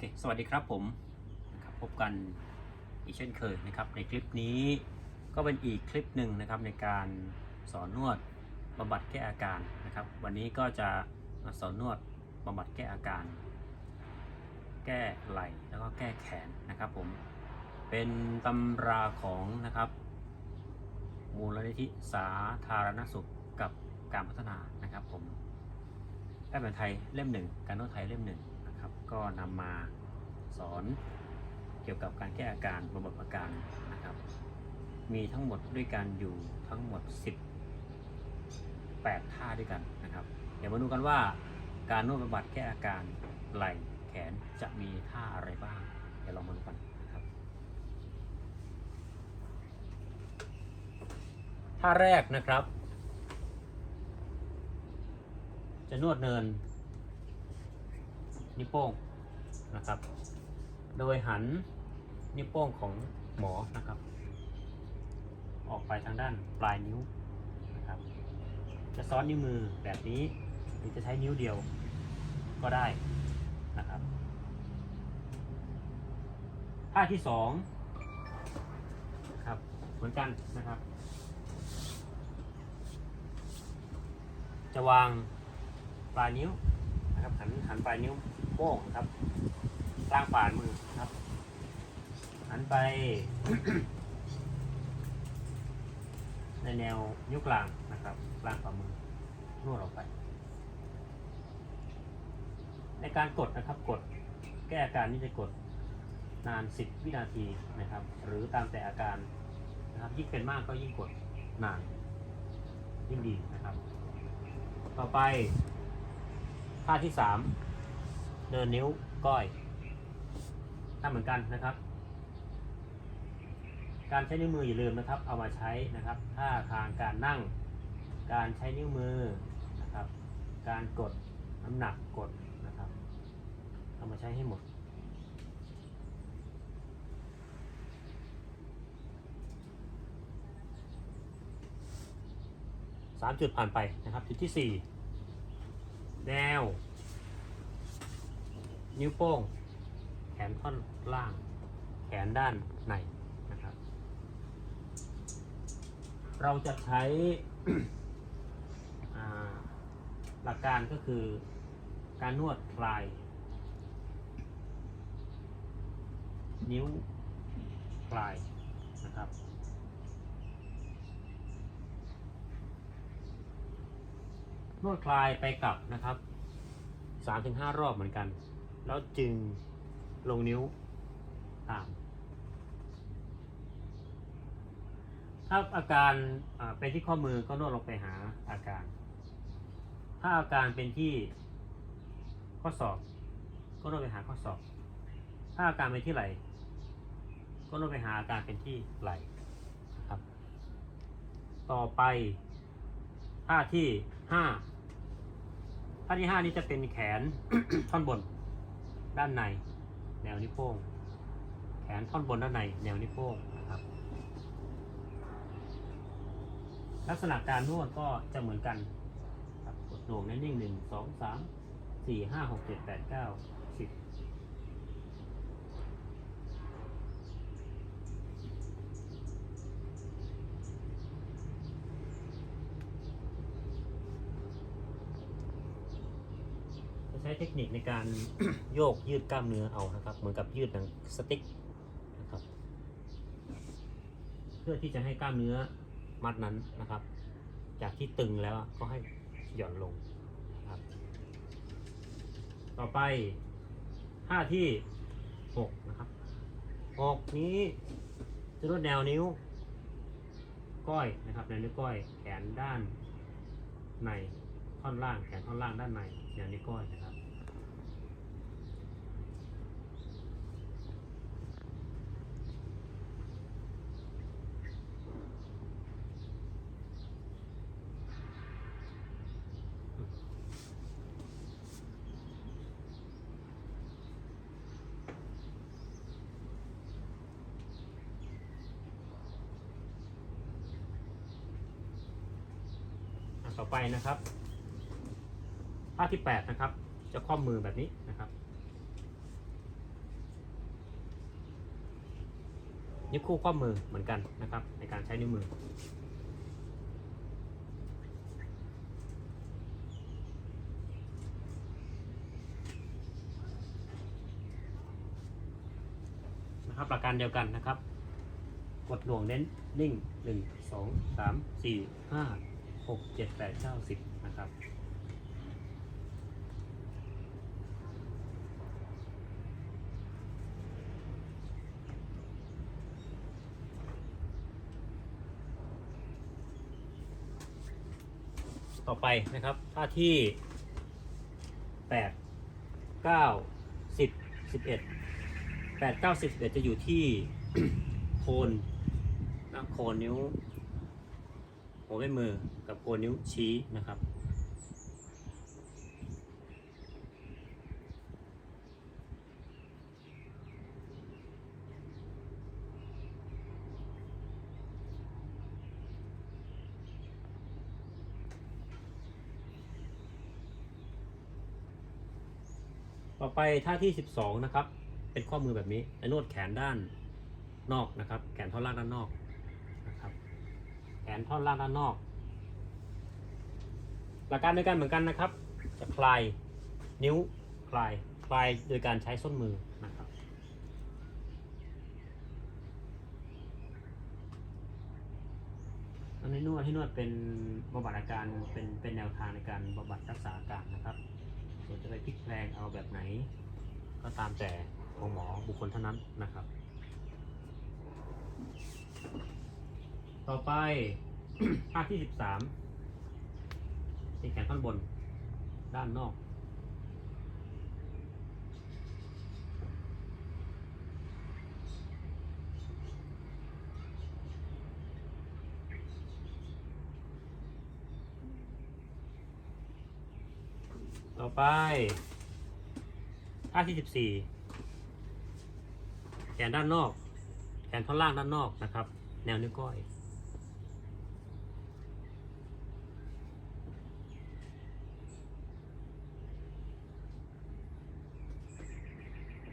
เค สวัสดีครับผมนะครับพบกันอีกเช่นเคยนะครับ ในคลิปนี้ก็เป็นอีกคลิปหนึ่งนะครับในการสอนนวดบำบัดแก้อาการนะครับ วันนี้ก็จะมาสอนนวดบำบัดแก้อาการ แก้ไหล่แล้วก็แก้แขนนะครับผมเป็นตำราของนะครับ มูลนิธิสาธารณสุขกับการพัฒนานะครับผมแพทย์แผนไทยเล่มหนึ่งการนวดไทยเล่มหนึ่ง ก็นำมาสอนเกี่ยวกับการแก้อาการบำบัดอาการนะครับ มีทั้งหมดด้วยกันอยู่ทั้งหมด 18 ท่าด้วยกันนะครับ เดี๋ยวมาดูกันว่าการนวดบำบัดแก้อาการไหล่แขนจะมีท่าอะไรบ้าง เดี๋ยวลองมาดูกันนะครับ ท่าแรกนะครับ จะนวดเนิน นิ้วโป้งนะครับ โดยหันนิ้วโป้งของหมอนะครับ ออกไปทางด้านปลายนิ้วนะครับ จะซ้อนนิ้วมือแบบนี้หรือจะใช้นิ้วเดียวก็ได้นะครับท่าที่สองครับเหมือนกันนะครับ จะวางปลายนิ้ว นะครับหันหันปลายนิ้วโป้งครับกลางฝ่ามือนะครับ หันไป ในแนวนิ้วกลางนะครับกลางฝ่ามือนวดออกไป ในการกดนะครับกดแก้อาการนี้จะกดนาน 10 วินาทีนะครับ หรือตามแต่อาการนะครับยิ่งเป็นมากก็ยิ่งกดนานยิ่งดีนะครับ ต่อไป ท่าที่สามเดินนิ้วก้อยทำเหมือนกันนะครับ การใช้นิ้วมืออย่าลืมนะครับ เอามาใช้นะครับท่าทางการนั่ง การใช้นิ้วมือนะครับ การกดน้ำหนักกดนะครับ เอามาใช้ให้หมดสามจุดผ่านไปนะครับจุดที่สี่ แนว นิ้วโป้ง แขนท่อนล่าง แขนด้านในนะครับ เราจะใช้หลักการก็คือการนวดคลาย นิ้วคลายนะครับ นวดคลายไปกลับนะครับสามถึงห้ารอบเหมือนกัน แล้วจึงลงนิ้วตาม ถ้าอาการเป็นที่ข้อมือก็นวดลงไปหาอาการ ถ้าอาการเป็นที่ข้อศอก ก็นวดไปหาข้อศอก ถ้าอาการเป็นที่ไหล่ก็นวดไปหาอาการเป็นที่ไหล่นะครับ ต่อไปท่าที่ห้า ท่าที่ห้านี้จะเป็นแขน ท่อนบน ด้านใน แนวนิ้วโป้ง แขนท่อนบนด้านใน แนวนิ้วโป้งนะครับ ลักษณะการนวดก็จะเหมือนกันกดหน่งนิ่งหนึ่งสองสามสี่ห้าหกเจ็ดแปดเก้าสิบจะ ใช้เทคนิคในการ โยกยืดกล้ามเนื้อเอานะครับ เหมือนกับยืดหนังสติ๊กนะครับ เพื่อที่จะให้กล้ามเนื้อมัดนั้นนะครับ จากที่ตึงแล้วก็ให้หย่อนลงนะครับ ต่อไปท่าที่หกนะครับหกนี้จะนวดแนวนิ้ว ก้อยนะครับแนวนิ้วก้อยแขนด้านในท่อนล่างแขนท่อนล่างด้านในแนวนิ้วก้อยนะครับ ต่อไปนะครับท่าที่ 8 นะครับ จะข้อมือแบบนี้นะครับ นิ้วคู่ข้อมือเหมือนกันนะครับ ในการใช้นิ้วมือ นะครับหลักการเดียวกันนะครับ กดหน่วงเน้นนิ่ง 1 2 3 4 5 6 7 8 9 10นะครับต่อไปนะครับท่าที่ 8 9 10 11แปดเก้าสิบเอ็ดจะอยู่ที่โคนนะโคนนิ้ว หัวแม่มือกับโคนนิ้วชี้นะครับ ต่อไปท่าที่ 12 นะครับ เป็นข้อมือแบบนี้นวดแขนด้านนอกนะครับ แขนท่อนล่างด้านนอก นท่อนล่างด้านนอก หลักการเดียวกันเหมือนกันนะครับ จะคลายนิ้วคลายคลายโดยการใช้ส้นมือนะครับอันนี้นวดให้นวดเป็นบำบัดอาการเป็นเป็นแนวทางในการบำบัดรักษาอาการนะครับส่วนจะไปพลิกแปลงเอาแบบไหน ก็ตามแต่ของหมอบุคคลเท่านั้นนะครับ ต่อไป ภาคที่13เป็นแขนท่อนบน ด้านนอกต่อไปท่าที่ 14 แขนด้านนอก แขนท่อนล่างด้านนอกนะครับ แนวนิ้วก้อย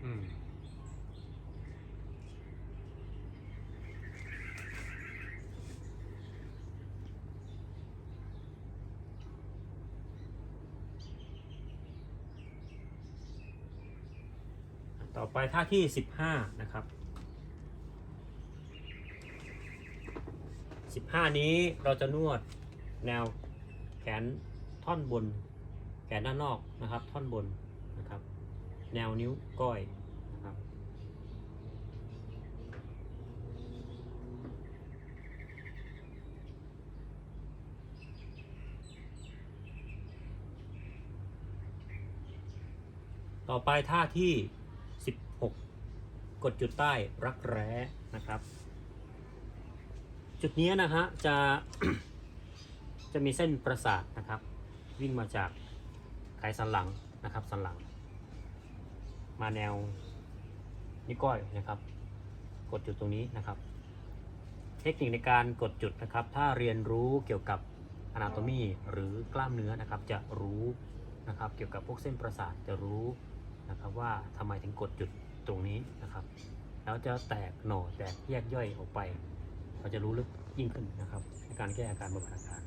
อืม ต่อไปท่าที่ 15 นะครับ 15 นี้เราจะนวดแนวแขนท่อนบน แขนด้านนอกนะครับ ท่อนบนนะครับ แนวนิ้วก้อยนะครับต่อไปท่าที่ กดจุดใต้รักแร้นะครับ จุดนี้นะฮะจะจะมีเส้นประสาทนะครับ วิ่งมาจากไขสันหลังนะครับสันหลัง มาแนวนิ้วก้อยนะครับ กดจุดตรงนี้นะครับ เทคนิคในการกดจุดนะครับ ถ้าเรียนรู้เกี่ยวกับ anatomy หรือกล้ามเนื้อนะครับจะรู้นะครับเกี่ยวกับพวกเส้นประสาทจะรู้นะครับว่าทำไมถึงกดจุด ตรงนี้นะครับ แล้วจะแตกหน่อแตกแยกย่อยออกไป เราจะรู้ลึกยิ่งขึ้นนะครับ ในการแก้อาการบำบัดอาการ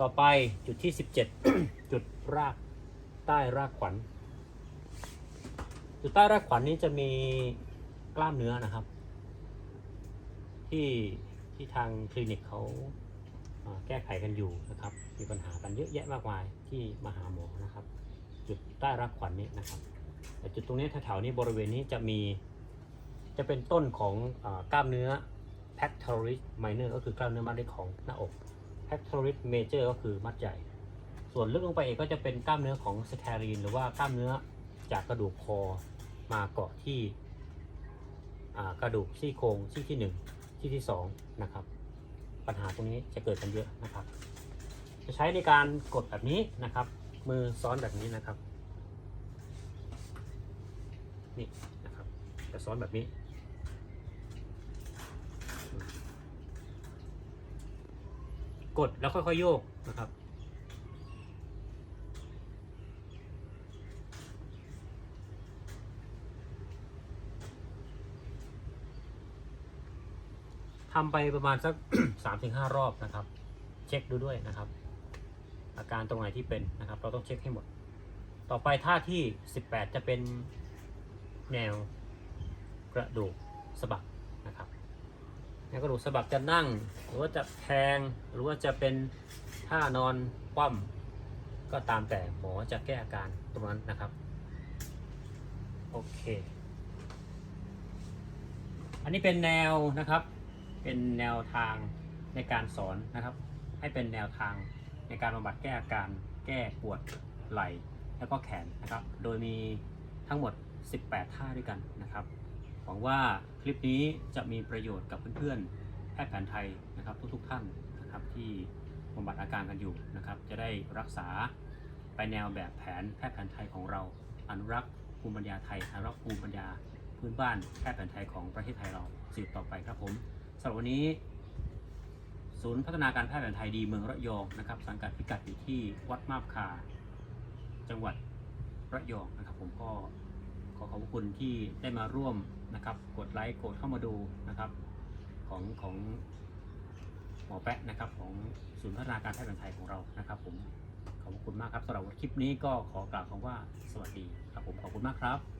ต่อไปจุดที่ 17 จุดรากใต้รากขวัญ จุดใต้รากขวัญนี้จะมีกล้ามเนื้อนะครับ ที่ที่ทางคลินิกเขาแก้ไขกันอยู่นะครับ มีปัญหากันเยอะแยะมากมายที่มาหาหมอนะครับ จุดใต้รากขวัญนี้นะครับ แต่จุดตรงนี้แถวๆนี้บริเวณนี้จะมีจะเป็นต้นของอกล้ามเนื้อ pectoralis minor ก็คือกล้ามเนื้อมัดเล็กของหน้าอก pectoralis major ก็คือมัดใหญ่ ส่วนลึกลงไปอีกก็จะเป็นกล้ามเนื้อของ scalene หรือว่ากล้ามเนื้อจากกระดูกคอมาเกาะที่กระดูกซี่โครงซี่ที่หนึ่งซี่ที่สองนะครับปัญหาตรงนี้จะเกิดกันเยอะนะครับ จะใช้ในการกดแบบนี้นะครับ มือซ้อนแบบนี้นะครับ นี่นะครับจะซ้อนแบบนี้ กดแล้วค่อยๆโยกนะครับกำไปประมาณสักสามถึงห้ารอบนะครับ เช็คดูด้วยนะครับ อาการตรงไหนที่เป็นนะครับ เราต้องเช็คให้หมด ต่อไปท่าที่ 18 จะเป็น แนวกระดูกสะบักนะครับแนวกระดูกสะบักจะนั่ง หรือว่าจะแทงหรือว่าจะเป็นท่านอนคว่ำก็ตามแต่หมอจะแก้อาการตรงนั้นนะครับ โอเค อันนี้เป็นแนวนะครับ เป็นแนวทางในการสอนนะครับ ให้เป็นแนวทางในการบำบัดแก้อาการแก้ปวดไหล่แล้วก็แขนนะครับ โดยมีทั้งหมด 18 ท่าด้วยกันนะครับ หวังว่าคลิปนี้จะมีประโยชน์กับเพื่อนๆ แพทย์แผนไทยนะครับทุกๆท่านนะครับที่บำบัดอาการกันอยู่นะครับ จะได้รักษาไปแนวแบบแผนแพทย์แผนไทยของเรา อนุรักษ์ภูมิปัญญาไทยอนุรักษ์ภูมิปัญญาพื้นบ้านแพทย์แผนไทยของประเทศไทยเราสืบต่อไปครับผมสำหรับวันนี้ ศูนย์พัฒนาการแพทย์แผนไทยดีเมืองระยองนะครับ สังกัดพิกัดอยู่ที่วัดมาบคา จังหวัดระยองนะครับ ผมก็ ขอขอบคุณที่ได้มาร่วมนะครับ กดไลค์กดเข้ามาดูนะครับ ของของหมอแปะนะครับของศูนย์พัฒนาการแพทย์แผนไทยของเรานะครับ ผมขอบคุณมากครับสำหรับคลิปนี้ก็ขอกล่าวคำว่าสวัสดีครับผมขอบคุณมากครับ